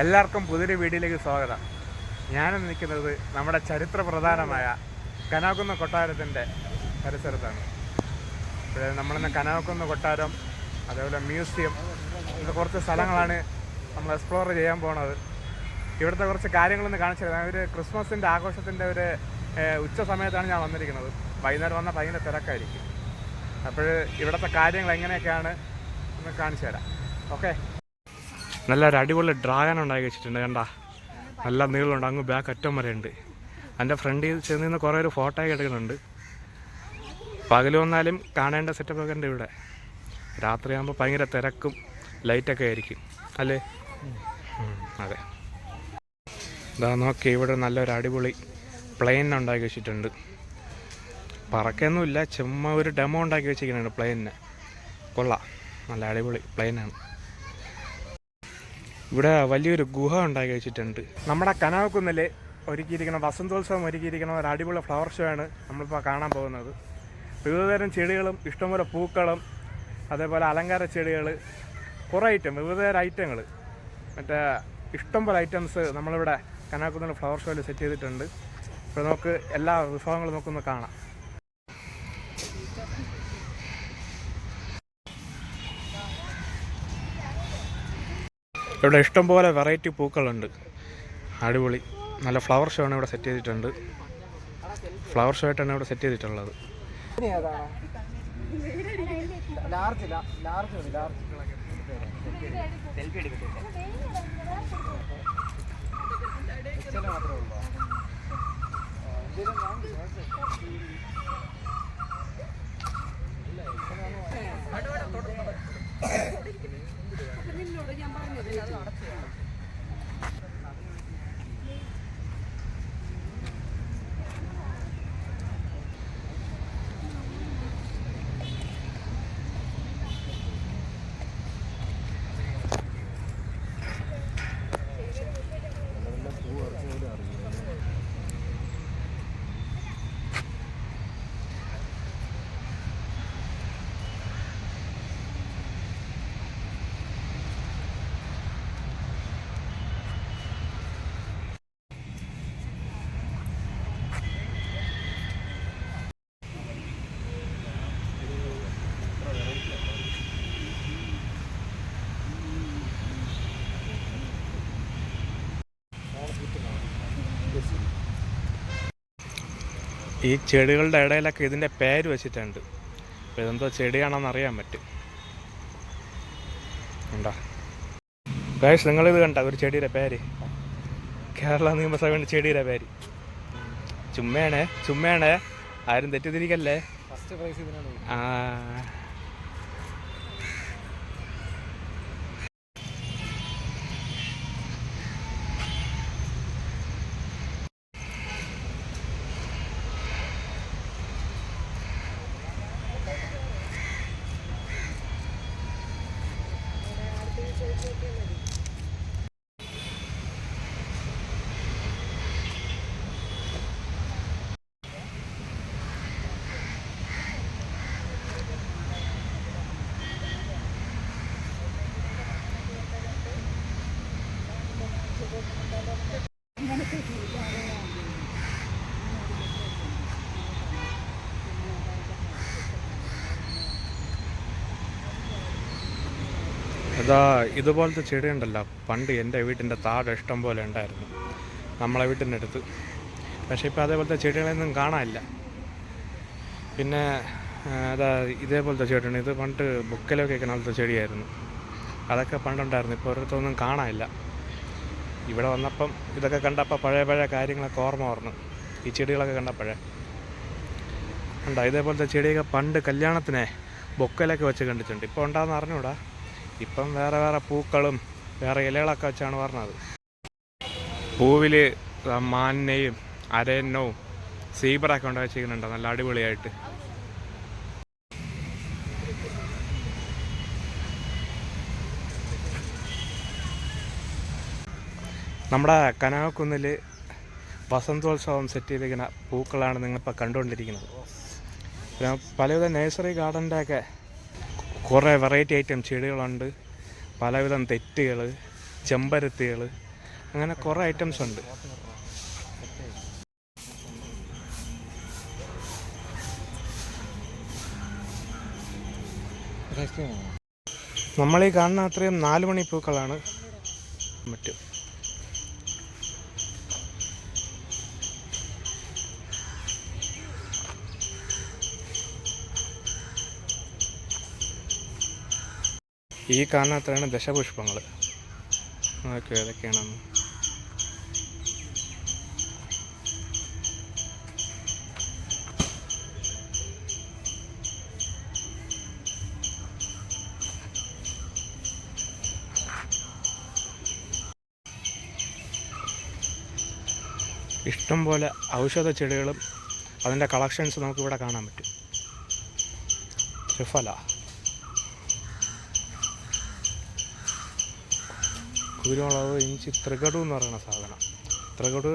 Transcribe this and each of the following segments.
എല്ലാവർക്കും പുതിയൊരു വീഡിയോയിലേക്ക് സ്വാഗതം. ഞാനും നിൽക്കുന്നത് നമ്മുടെ ചരിത്ര പ്രധാനമായ കനാകുന്ന കൊട്ടാരത്തിന്റെ പരിസരത്താണ്. ഇവിടെ നമ്മളിന്ന് കനാകുന്ന കൊട്ടാരം അതേപോലെ മ്യൂസിയം ഇങ്ങനെ കുറച്ച് സ്ഥലങ്ങളാണ് നമ്മൾ എക്സ്പ്ലോർ ചെയ്യാൻ പോണത്. ഇവിടുത്തെ കുറച്ച് കാര്യങ്ങളൊന്ന് കാണിച്ചു തരാം. ഒരു ക്രിസ്മസിന്റെ ആഘോഷത്തിന്റെ ഒരു ഉച്ച സമയത്താണ് ഞാൻ വന്നിരിക്കുന്നത്. വൈകുന്നേരം വന്നാൽ ഭയങ്കര തിരക്കായിരിക്കും. അപ്പോൾ ഇവിടുത്തെ കാര്യങ്ങൾ എങ്ങനെയൊക്കെയാണ്? ഒന്ന് കാണിച്ചു തരാം. ഓക്കെ. നല്ലൊരു അടിപൊളി ഡ്രാഗൺ ഉണ്ടാക്കി വെച്ചിട്ടുണ്ട് കണ്ട. നല്ല നീളമുണ്ട്. അങ്ങ് ബാക്ക് അറ്റം വരെ ഉണ്ട് എന്റെ ഫ്രണ്ടിൽ ചെന്ന് നിന്ന് കുറേ ഒരു ഫോട്ടോ ഒക്കെ എടുക്കുന്നുണ്ട്. പകൽ വന്നാലും കാണേണ്ട സെറ്റപ്പ് ഒക്കെ ഉണ്ട് ഇവിടെ. രാത്രിയാകുമ്പോൾ ഭയങ്കര തിരക്കും ലൈറ്റൊക്കെ ആയിരിക്കും. അല്ലേ? അതെ. ഇതാ നോക്കി ഇവിടെ നല്ലൊരു അടിപൊളി പ്ലെയിൻ ഉണ്ടാക്കി വെച്ചിട്ടുണ്ട്. പറക്കൊന്നുമില്ല ചുമ്മാ ഒരു ഡെമോ ഉണ്ടാക്കി വെച്ചിരിക്കുന്നുണ്ട് പ്ലെയിനിന് കൊള്ളാം. നല്ല അടിപൊളി പ്ലെയിനാണ് ഇവിടെ വലിയൊരു ഗുഹ ഉണ്ടാക്കി വെച്ചിട്ടുണ്ട്. നമ്മുടെ കനാവക്കുന്നിൽ ഒരുക്കിയിരിക്കുന്ന വസന്തോത്സവം ഒരുക്കിയിരിക്കുന്ന ഒരു അടിപൊളി ഫ്ലവർ ഷോ ആണ് നമ്മളിപ്പോൾ കാണാൻ പോകുന്നത്. വിവിധതരം ചെടികളും ഇഷ്ടംപോലെ പൂക്കളും അതേപോലെ അലങ്കാര ചെടികൾ കുറേ ഐറ്റം വിവിധതരം ഐറ്റങ്ങൾ മറ്റേ ഇഷ്ടംപോലെ ഐറ്റംസ് നമ്മളിവിടെ കനാക്കുന്നിൽ ഫ്ലവർ ഷോയിൽ സെറ്റ് ചെയ്തിട്ടുണ്ട്. ഇപ്പോൾ നമുക്ക് എല്ലാ വിഭവങ്ങളും നമുക്കൊന്ന് കാണാം. ഇവിടെ ഇഷ്ടംപോലെ വെറൈറ്റി പൂക്കളുണ്ട്. അടിപൊളി. നല്ല ഫ്ലവർ ഷോ ആണ് ഇവിടെ സെറ്റ് ചെയ്തിട്ടുണ്ട്. ഫ്ലവർ ഷോ ആയിട്ടാണ് ഇവിടെ സെറ്റ് ചെയ്തിട്ടുള്ളത്. മാത്രമേ ഉള്ളൂ ഈ ചെടികളുടെ ഇടയിലൊക്കെ ഇതിന്റെ പേര് വെച്ചിട്ടുണ്ട്. അപ്പോൾ ഇതെന്തോ ചെടിയാണെന്ന് അറിയാൻ പറ്റും. ഉണ്ടോ ഗൈസ് നിങ്ങളിത് കണ്ട? ഒരു ചെടിയുടെ പേര്. കേരള നിയമസഭയുടെ ചെടിയുടെ പേര്. ചുമ്മയാണേ ചുമ്മയാണേ ആരും തെറ്റിദ്ധരിക്കല്ലേ? ഫസ്റ്റ് പ്രൈസ് ഇതിനാണ്. ആ അതാ ഇതുപോലത്തെ ചെടി ഉണ്ടല്ല പണ്ട് എന്റെ വീട്ടിന്റെ താഴെ ഇഷ്ടം പോലെ ഉണ്ടായിരുന്നു. നമ്മളെ വീട്ടിന്റെ അടുത്ത്. പക്ഷേ ഇപ്പോൾ അതേപോലത്തെ ചെടികളൊന്നും കാണാനില്ല. പിന്നെ അതാ ഇതേപോലത്തെ ചെടിയാണ് ഇത് പണ്ട് ബുക്കിലൊക്കെ കിണാലത്തെ ചെടിയായിരുന്നു. അതൊക്കെ പണ്ടുണ്ടായിരുന്നു. ഇപ്പോൾ ഒരിടത്തൊന്നും കാണാനില്ല. ഇവിടെ വന്നപ്പം ഇതൊക്കെ കണ്ടപ്പോൾ പഴയ പഴയ കാര്യങ്ങളൊക്കെ ഓർമ്മ ഓർന്നു ഈ ചെടികളൊക്കെ കണ്ടപ്പോഴേ. ഉണ്ടോ ഇതേപോലത്തെ ചെടിയൊക്കെ പണ്ട് കല്യാണത്തിനെ ബൊക്കലൊക്കെ വെച്ച് കണ്ടിട്ടുണ്ട്. ഇപ്പോൾ ഉണ്ടാകുന്ന അറിഞ്ഞൂടാ ഇപ്പം വേറെ വേറെ പൂക്കളും വേറെ ഇലകളൊക്കെ വെച്ചാണ് പറഞ്ഞത്. പൂവിൽ മാനയും അരയന്നവും സീബറൊക്കെ കൊണ്ട് വെച്ചിരിക്കുന്നുണ്ട്. നല്ല അടിപൊളിയായിട്ട്. നമ്മുടെ കനകക്കുന്നിൽ വസന്തോത്സവം സെറ്റ് ചെയ്തിരിക്കുന്ന പൂക്കളാണ് നിങ്ങളിപ്പോൾ കണ്ടുകൊണ്ടിരിക്കുന്നത്. പിന്നെ പലവിധ നേഴ്സറി ഗാർഡന്റെ ഒക്കെ കുറേ വെറൈറ്റി ഐറ്റം ചെടികളുണ്ട്. പലവിധം തെറ്റുകൾ ചെമ്പരത്തികൾ അങ്ങനെ കുറേ ഐറ്റംസ് ഉണ്ട്. നമ്മളീ കാണുന്ന അത്രയും നാല് മണി പൂക്കളാണ് മറ്റും. ഈ അത്രയാണ് ദശപുഷ്പങ്ങൾ നോക്കുക ഏതൊക്കെയാണെന്ന് ഇഷ്ടം പോലെ ഔഷധ ചെടികളും അതിന്റെ കളക്ഷൻസ് നമുക്കിവിടെ കാണാൻ പറ്റും. ത്രിഫല. കുരുമുളക് ഇഞ്ചി ത്രികടു എന്ന് പറയുന്ന സാധനം. ത്രികടു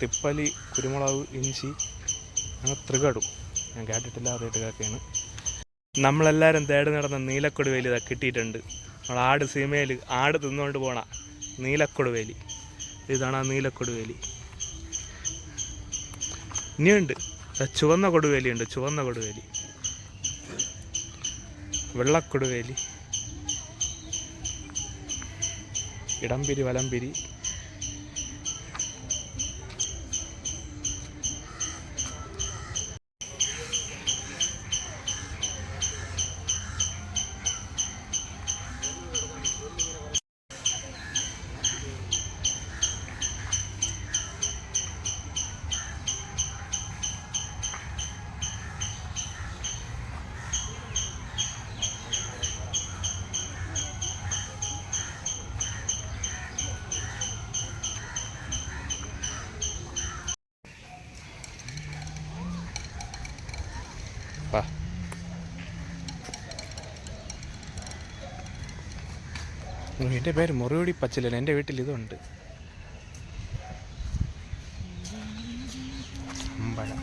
തിപ്പലി കുരുമുളക് ഇഞ്ചി അങ്ങനെ ത്രികടു. ഞാൻ കേട്ടിട്ടില്ല ആദ്യമായിട്ട് കേൾക്കുകയാണ്. നമ്മളെല്ലാവരും തേടി നടന്ന നീലക്കൊടുവേലി ഇതാ കിട്ടിയിട്ടുണ്ട്. നമ്മൾ ആട് സീമയിൽ ആട് തിന്നുകൊണ്ട് പോണ നീലക്കൊടുവേലി. ഇതാണ് ആ നീലക്കൊടുവേലി. ഇനിയുണ്ട്. ചുവന്ന കൊടുവേലിയുണ്ട് ചുവന്ന കൊടുവേലി. വെള്ളക്കൊടുവേലി. ഇടംപിരി വലംപിരി എന്റെ പേര് മുറിവടി പച്ചിലൻ. എന്റെ വീട്ടിൽ ഇതുണ്ട്. അമ്പഴം.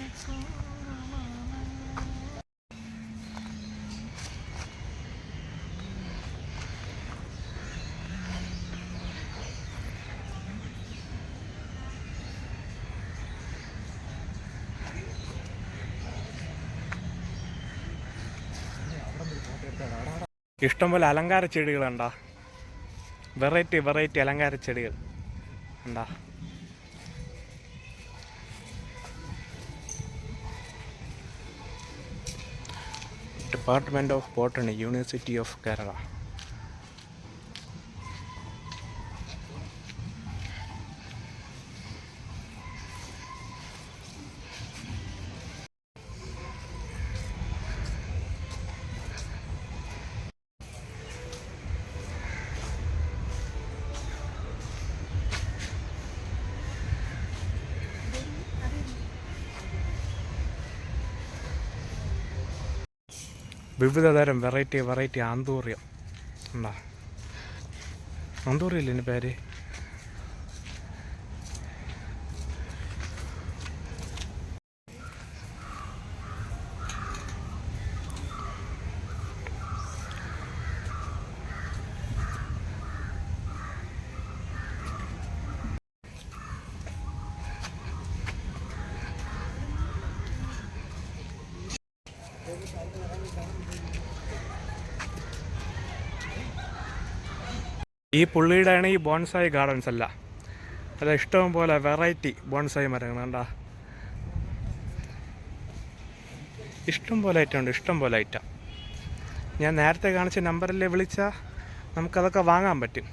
ഇഷ്ടംപോലെ അലങ്കാര ചെടികളുണ്ടാ? വെറൈറ്റി വെറൈറ്റി അലങ്കാര ചെടികൾ. എന്താ department of botany university of Kerala വിവിധ തരം വെറൈറ്റി വെറൈറ്റി ആന്തൂറിയം. എന്താ ആന്തൂറിയല്ലേ എന്റെ പേര്? ഈ പുള്ളിയുടെയാണ് ഈ ബോൺസായി ഗാർഡൻസ് അല്ല. അത് ഇഷ്ടം പോലെ വെറൈറ്റി ബോൺസായി മരങ്ങൾ കണ്ടാ ഇഷ്ടം പോലെ ഐറ്റം ഉണ്ട് ഇഷ്ടം പോലെ ഐറ്റം ഞാൻ നേരത്തെ കാണിച്ച നമ്പറിൽ വിളിച്ചാൽ നമുക്കതൊക്കെ വാങ്ങാൻ പറ്റും.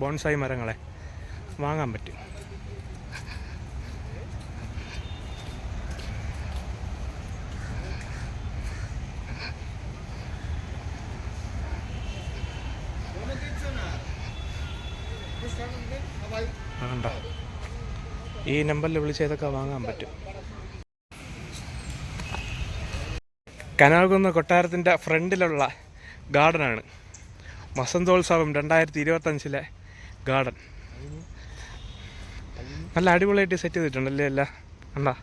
ബോൺസായി മരങ്ങളെ വാങ്ങാൻ പറ്റും. ഈ നമ്പറിൽ വിളിച്ച് ഇതൊക്കെ വാങ്ങാൻ പറ്റും. കനാൽകുന്ന് കൊട്ടാരത്തിന്റെ ഫ്രണ്ടിലുള്ള ഗാർഡനാണ്. വസന്തോത്സവം രണ്ടായിരത്തി ഇരുപത്തഞ്ചിലെ ഗാർഡൻ. നല്ല അടിപൊളിയായിട്ട് സെറ്റ് ചെയ്തിട്ടുണ്ടല്ലേ അല്ല കണ്ടാ?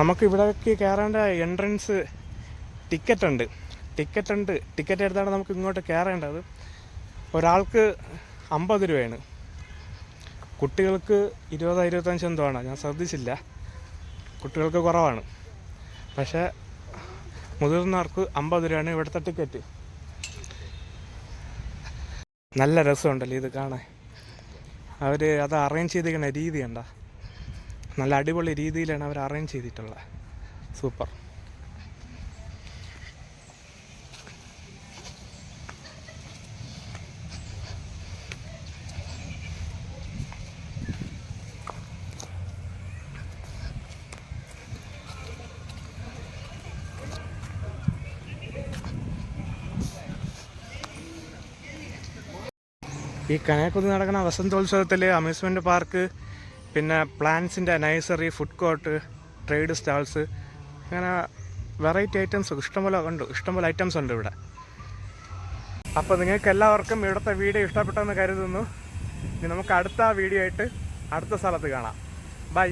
നമുക്ക് ഇവിടേക്ക് കയറേണ്ട എൻട്രൻസ് ടിക്കറ്റ് ഉണ്ട്. ടിക്കറ്റ് ഉണ്ട്. ടിക്കറ്റ് എടുത്താണ് നമുക്ക് ഇങ്ങോട്ട് കയറേണ്ടത്. ഒരാൾക്ക് അമ്പത് രൂപയാണ്. കുട്ടികൾക്ക് ഇരുപത് ഇരുപത്തഞ്ച് എന്തോ ആണ്. ഞാൻ ശ്രദ്ധിച്ചില്ല. കുട്ടികൾക്ക് കുറവാണ്. പക്ഷേ മുതിർന്നവർക്ക് അമ്പത് രൂപയാണ് ഇവിടുത്തെ ടിക്കറ്റ് നല്ല രസമുണ്ടല്ലോ ഇത് കാണാൻ. അവർ അത് അറേഞ്ച് ചെയ്തിരിക്കുന്ന രീതി നല്ല അടിപൊളി രീതിയിലാണ് അവർ അറേഞ്ച് ചെയ്തിട്ടുള്ളത്. സൂപ്പർ. ഈ കനയക്കുന്ന് നടക്കുന്ന വസന്തോത്സവത്തിൽ അമ്യൂസ്മെന്റ് പാർക്ക് പിന്നെ പ്ലാന്റ്സിന്റെ nursery food court trade stalls അങ്ങനെ വെറൈറ്റി ഐറ്റംസ് ഇഷ്ടംപോലെ ഉണ്ട് ഇഷ്ടംപോലെ ഐറ്റംസ് ഉണ്ട് ഇവിടെ. അപ്പോൾ നിങ്ങൾക്ക് എല്ലാവർക്കും ഇവിടുത്തെ വീഡിയോ ഇഷ്ടപ്പെട്ടെന്ന് കരുതുന്നു. ഇനി നമുക്ക് അടുത്ത വീഡിയോ ആയിട്ട് അടുത്ത സ്ഥലത്ത് കാണാം. ബൈ